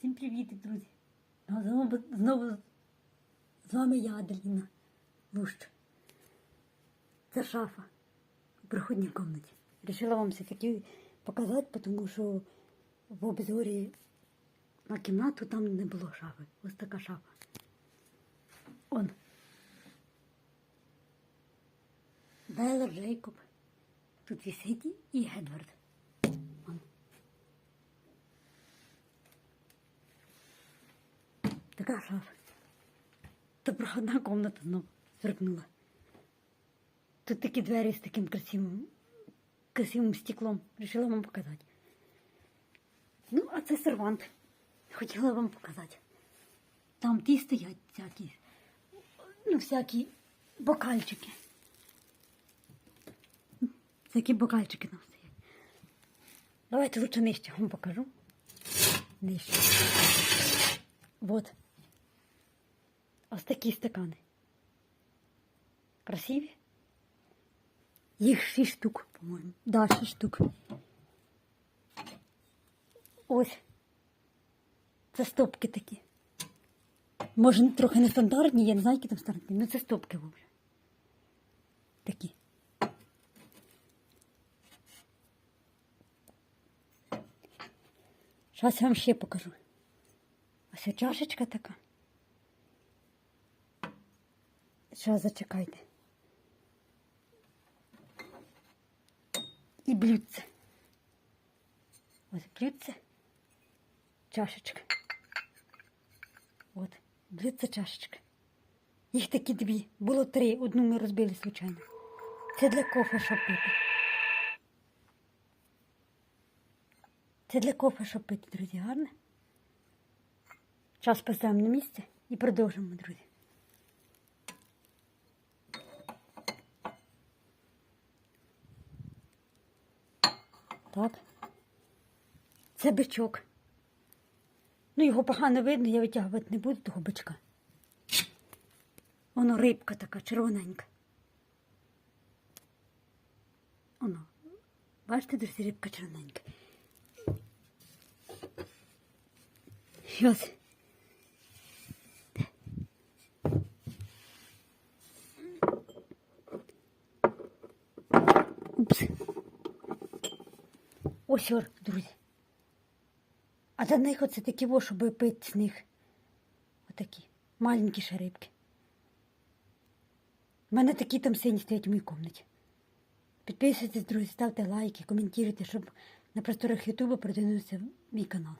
Всім привіт, друзі! Ну, Знову, знову з вами я, Аделіна Лущ. Це шафа у приходній кімнаті. Рішила вам все-таки показати, тому що в обзорі на кімнату там не було шафи. Ось така шафа. Он. Белла Джейкоб. Тут висить і Едвард. Така шафа. Та проходна комната знову сверкнула. Тут такі двері з таким красивим, красивим стеклом. Решила вам показати. Ну, а це сервант. Хотіла вам показати. Там ті стоять всякі, ну, всякі бокальчики. Всякі бокальчики там стоять. Давайте лучше нижче вам покажу. Нижче. Вот. Ось такі стакани. Красиві? Їх шість штук, по-моєму. Да, шість штук. Ось. Це стопки такі. Може, трохи нестандартні, я не знаю, які там стандартні, але це стопки вовлю. Такі. Зараз я вам ще покажу. Ось чашечка така. Зараз зачекайте. І блюдце. Ось блюдце. Чашечка. От, блюдце чашечка. Їх такі дві. Було три. Одну ми розбили, звичайно. Це для кофе, щоб пити. Це для кофе, щоб пити, друзі, гарно? Час поставимо на місце і продовжимо, друзі. Так. Це бичок. Ну, його погано видно, я витягувати не буду того бичка. Воно рибка така червоненька. Воно. Бачите, друзі, рибка червоненька. І ось. Упс. Ось, ор, друзі. А за них оце такі во, щоб пити з них. Отакі. Маленькі ще. У мене такі там сині стоять в моїй кімнаті. Підписуйтесь, друзі, ставте лайки, коментуйте, щоб на просторах Ютуба продвинувся мій канал.